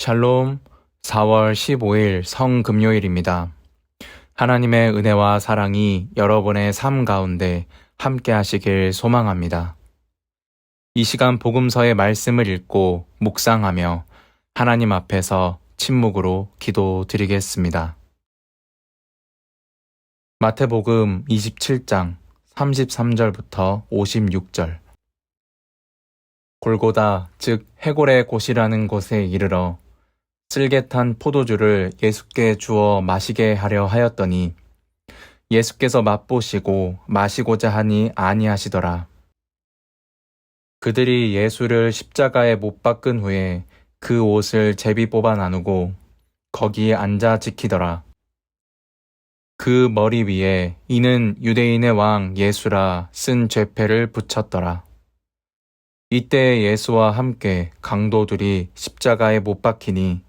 샬롬 4월 15일 성금요일입니다. 하나님의 은혜와 사랑이 여러분의 삶 가운데 함께 하시길 소망합니다. 이 시간 복음서의 말씀을 읽고 묵상하며 하나님 앞에서 침묵으로 기도 드리겠습니다. 마태복음 27장 33절부터 56절 골고다 즉 해골의 곳이라는 곳에 이르러 쓸개탄 포도주를 예수께 주어 마시게 하려 하였더니 예수께서 맛보시고 마시고자 하니 아니하시더라. 그들이 예수를 십자가에 못 박은 후에 그 옷을 제비 뽑아 나누고 거기에 앉아 지키더라. 그 머리 위에 이는 유대인의 왕 예수라 쓴 죄패를 붙였더라. 이때 예수와 함께 강도들이 십자가에 못 박히니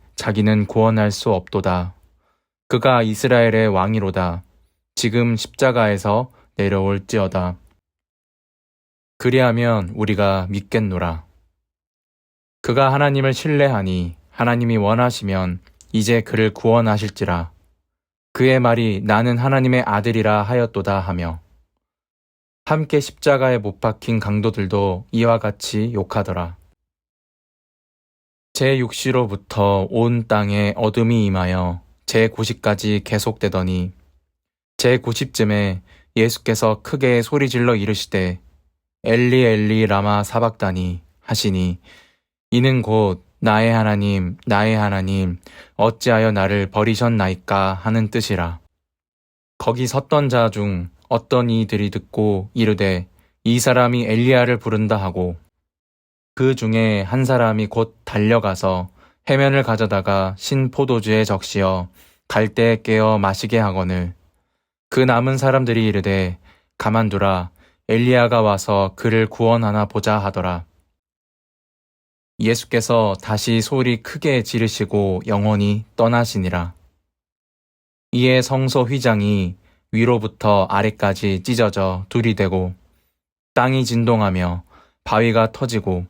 자기는 구원할 수 없도다. 그가 이스라엘의 왕이로다. 지금 십자가에서 내려올지어다. 그리하면 우리가 믿겠노라. 그가 하나님을 신뢰하니 하나님이 원하시면 이제 그를 구원하실지라. 그의 말이 나는 하나님의 아들이라 하였도다 하며 함께 십자가에 못 박힌 강도들도 이와 같이 욕하더라. 제6시로부터 온 땅에 어둠이 임하여 제9시까지 계속되더니 제9시쯤에 예수께서 크게 소리질러 이르시되 엘리 엘리 라마 사박다니 하시니 이는 곧 나의 하나님 나의 하나님 어찌하여 나를 버리셨나이까 하는 뜻이라. 거기 섰던 자 중 어떤 이들이 듣고 이르되 이 사람이 엘리야를 부른다 하고 그 중에 한 사람이 곧 달려가서 해면을 가져다가 신 포도주에 적시어 갈대에 깨어 마시게 하거늘 그 남은 사람들이 이르되 가만두라 엘리야가 와서 그를 구원하나 보자 하더라. 예수께서 다시 소리 크게 지르시고 영원히 떠나시니라. 이에 성소 휘장이 위로부터 아래까지 찢어져 둘이 되고 땅이 진동하며 바위가 터지고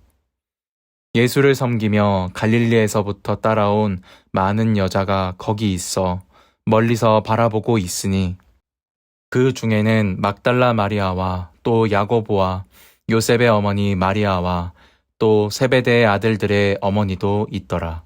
예수를 섬기며 갈릴리에서부터 따라온 많은 여자가 거기 있어 멀리서 바라보고 있으니 그 중에는 막달라 마리아와 또 야고보와 요셉의 어머니 마리아와 또 세베대의 아들들의 어머니도 있더라.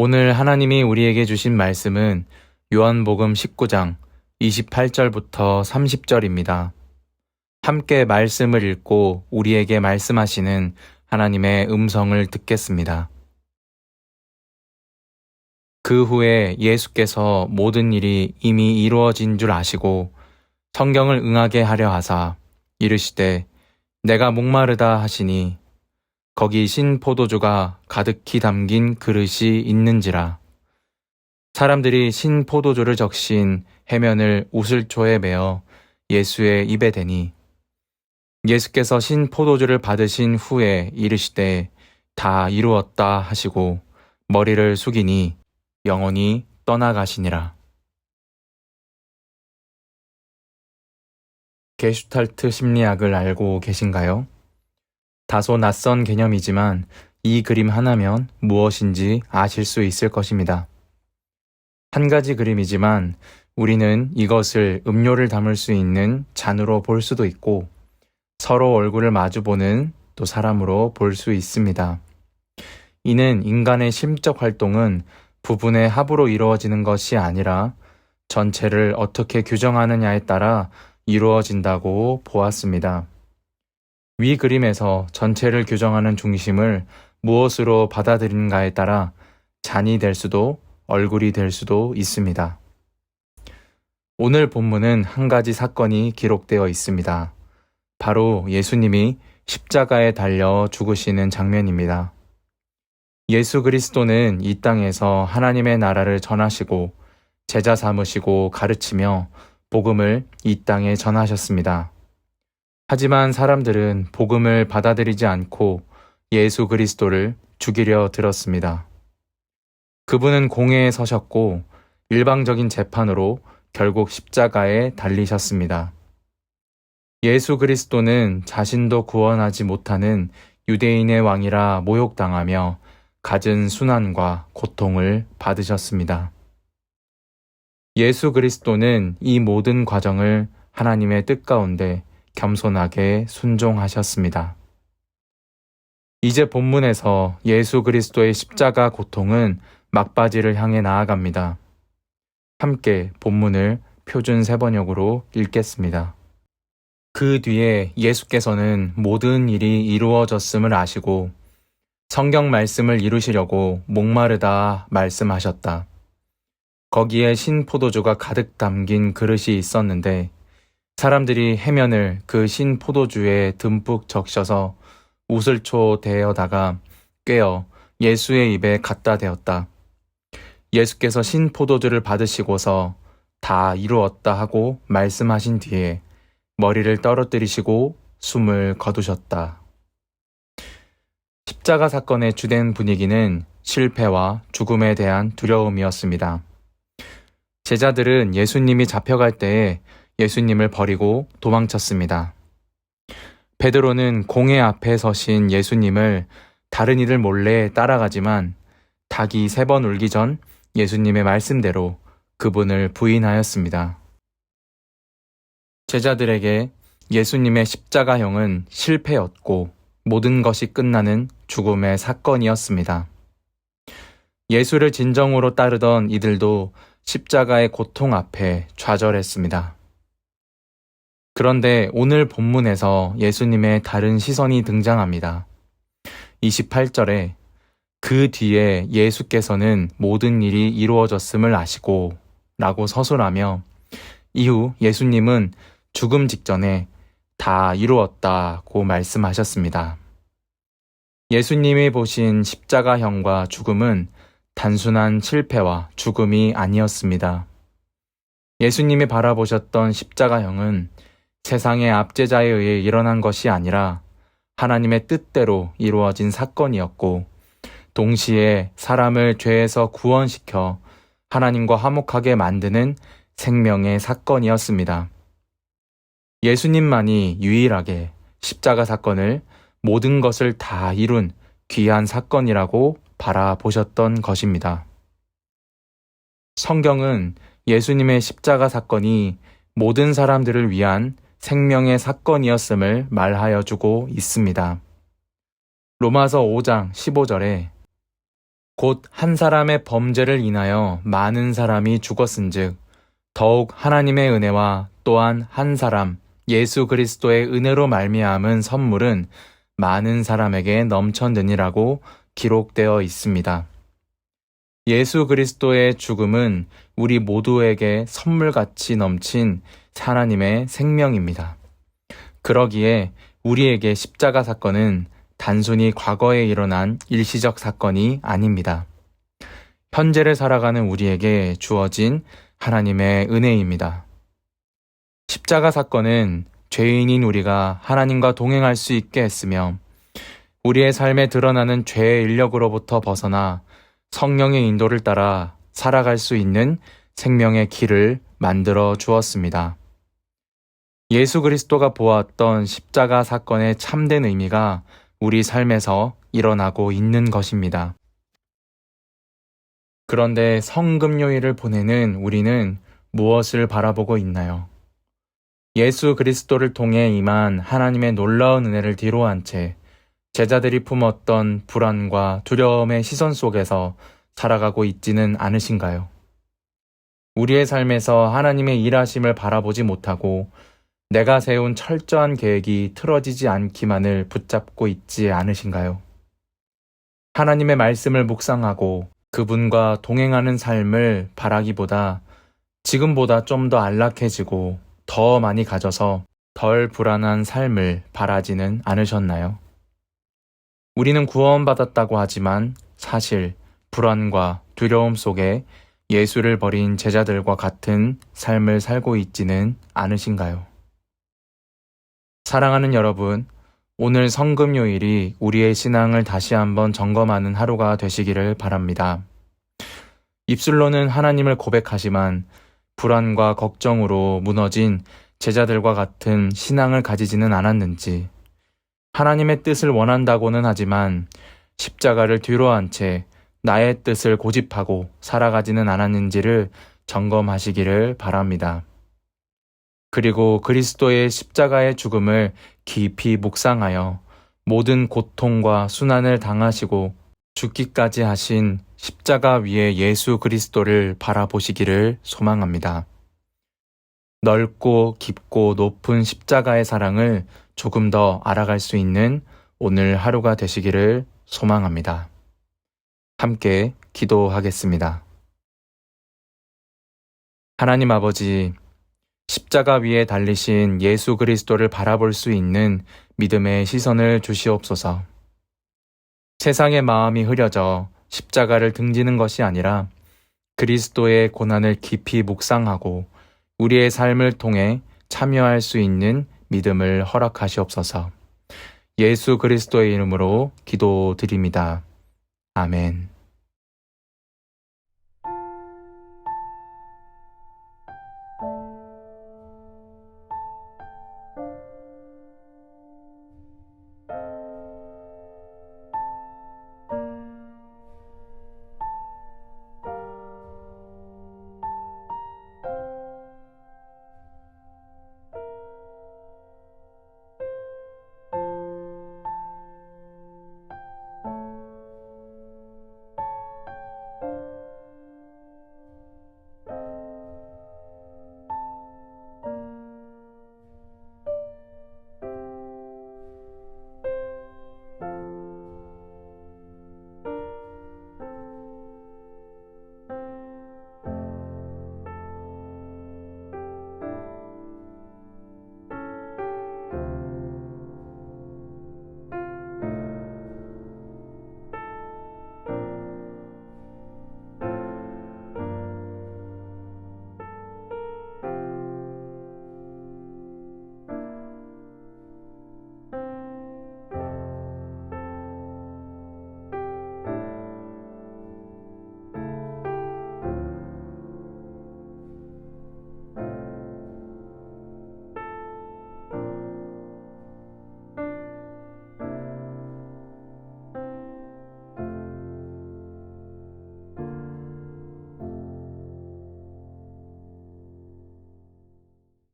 오늘 하나님이 우리에게 주신 말씀은 요한복음 19장 28절부터 30절입니다. 함께 말씀을 읽고 우리에게 말씀하시는 하나님의 음성을 듣겠습니다. 그 후에 예수께서 모든 일이 이미 이루어진 줄 아시고 성경을 응하게 하려 하사 이르시되 내가 목마르다 하시니 거기 신 포도주가 가득히 담긴 그릇이 있는지라 사람들이 신 포도주를 적신 해면을 우슬초에 메어 예수의 입에 대니 예수께서 신 포도주를 받으신 후에 이르시되 다 이루었다 하시고 머리를 숙이니 영원히 떠나가시니라. 게슈탈트 심리학을 알고 계신가요? 다소 낯선 개념이지만 이 그림 하나면 무엇인지 아실 수 있을 것입니다. 한 가지 그림이지만 우리는 이것을 음료를 담을 수 있는 잔으로 볼 수도 있고 서로 얼굴을 마주보는 또 사람으로 볼 수 있습니다. 이는 인간의 심적 활동은 부분의 합으로 이루어지는 것이 아니라 전체를 어떻게 규정하느냐에 따라 이루어진다고 보았습니다. 위 그림에서 전체를 규정하는 중심을 무엇으로 받아들인가에 따라 잔이 될 수도 얼굴이 될 수도 있습니다. 오늘 본문은 한 가지 사건이 기록되어 있습니다. 바로 예수님이 십자가에 달려 죽으시는 장면입니다. 예수 그리스도는 이 땅에서 하나님의 나라를 전하시고 제자 삼으시고 가르치며 복음을 이 땅에 전하셨습니다. 하지만 사람들은 복음을 받아들이지 않고 예수 그리스도를 죽이려 들었습니다. 그분은 공회에 서셨고 일방적인 재판으로 결국 십자가에 달리셨습니다. 예수 그리스도는 자신도 구원하지 못하는 유대인의 왕이라 모욕당하며 갖은 순환과 고통을 받으셨습니다. 예수 그리스도는 이 모든 과정을 하나님의 뜻 가운데 겸손하게 순종하셨습니다. 이제 본문에서 예수 그리스도의 십자가 고통은 막바지를 향해 나아갑니다. 함께 본문을 표준 세번역으로 읽겠습니다. 그 뒤에 예수께서는 모든 일이 이루어졌음을 아시고 성경 말씀을 이루시려고 목마르다 말씀하셨다. 거기에 신 포도주가 가득 담긴 그릇이 있었는데 사람들이 해면을 그 신 포도주에 듬뿍 적셔서 우슬초 대어다가 꿰어 예수의 입에 갖다 대었다. 예수께서 신 포도주를 받으시고서 다 이루었다 하고 말씀하신 뒤에 머리를 떨어뜨리시고 숨을 거두셨다. 십자가 사건의 주된 분위기는 실패와 죽음에 대한 두려움이었습니다. 제자들은 예수님이 잡혀갈 때에 예수님을 버리고 도망쳤습니다. 베드로는 공회 앞에 서신 예수님을 다른 이들 몰래 따라가지만 닭이 세 번 울기 전 예수님의 말씀대로 그분을 부인하였습니다. 제자들에게 예수님의 십자가형은 실패였고 모든 것이 끝나는 죽음의 사건이었습니다. 예수를 진정으로 따르던 이들도 십자가의 고통 앞에 좌절했습니다. 그런데 오늘 본문에서 예수님의 다른 시선이 등장합니다. 28절에 그 뒤에 예수께서는 모든 일이 이루어졌음을 아시고 라고 서술하며 이후 예수님은 죽음 직전에 다 이루었다고 말씀하셨습니다. 예수님이 보신 십자가형과 죽음은 단순한 실패와 죽음이 아니었습니다. 예수님이 바라보셨던 십자가형은 세상의 압제자에 의해 일어난 것이 아니라 하나님의 뜻대로 이루어진 사건이었고, 동시에 사람을 죄에서 구원시켜 하나님과 화목하게 만드는 생명의 사건이었습니다. 예수님만이 유일하게 십자가 사건을 모든 것을 다 이룬 귀한 사건이라고 바라보셨던 것입니다. 성경은 예수님의 십자가 사건이 모든 사람들을 위한 생명의 사건이었음을 말하여 주고 있습니다. 로마서 5장 15절에 곧 한 사람의 범죄를 인하여 많은 사람이 죽었은즉 더욱 하나님의 은혜와 또한 한 사람 예수 그리스도의 은혜로 말미암은 선물은 많은 사람에게 넘쳤느니라고 기록되어 있습니다. 예수 그리스도의 죽음은 우리 모두에게 선물같이 넘친 하나님의 생명입니다. 그러기에 우리에게 십자가 사건은 단순히 과거에 일어난 일시적 사건이 아닙니다. 현재를 살아가는 우리에게 주어진 하나님의 은혜입니다. 십자가 사건은 죄인인 우리가 하나님과 동행할 수 있게 했으며 우리의 삶에 드러나는 죄의 인력으로부터 벗어나 성령의 인도를 따라 살아갈 수 있는 생명의 길을 만들어 주었습니다. 예수 그리스도가 보았던 십자가 사건의 참된 의미가 우리 삶에서 일어나고 있는 것입니다. 그런데 성금요일을 보내는 우리는 무엇을 바라보고 있나요? 예수 그리스도를 통해 임한 하나님의 놀라운 은혜를 뒤로한 채 제자들이 품었던 불안과 두려움의 시선 속에서 살아가고 있지는 않으신가요? 우리의 삶에서 하나님의 일하심을 바라보지 못하고 내가 세운 철저한 계획이 틀어지지 않기만을 붙잡고 있지 않으신가요? 하나님의 말씀을 묵상하고 그분과 동행하는 삶을 바라기보다 지금보다 좀 더 안락해지고 더 많이 가져서 덜 불안한 삶을 바라지는 않으셨나요? 우리는 구원받았다고 하지만 사실 불안과 두려움 속에 예수를 버린 제자들과 같은 삶을 살고 있지는 않으신가요? 사랑하는 여러분, 오늘 성금요일이 우리의 신앙을 다시 한번 점검하는 하루가 되시기를 바랍니다. 입술로는 하나님을 고백하지만 불안과 걱정으로 무너진 제자들과 같은 신앙을 가지지는 않았는지, 하나님의 뜻을 원한다고는 하지만 십자가를 뒤로 한채 나의 뜻을 고집하고 살아가지는 않았는지를 점검하시기를 바랍니다. 그리고 그리스도의 십자가의 죽음을 깊이 묵상하여 모든 고통과 순환을 당하시고 죽기까지 하신 십자가 위에 예수 그리스도를 바라보시기를 소망합니다. 넓고 깊고 높은 십자가의 사랑을 조금 더 알아갈 수 있는 오늘 하루가 되시기를 소망합니다. 함께 기도하겠습니다. 하나님 아버지, 십자가 위에 달리신 예수 그리스도를 바라볼 수 있는 믿음의 시선을 주시옵소서. 세상의 마음이 흐려져 십자가를 등지는 것이 아니라 그리스도의 고난을 깊이 묵상하고 우리의 삶을 통해 참여할 수 있는 믿음을 허락하시옵소서. 예수 그리스도의 이름으로 기도드립니다. 아멘.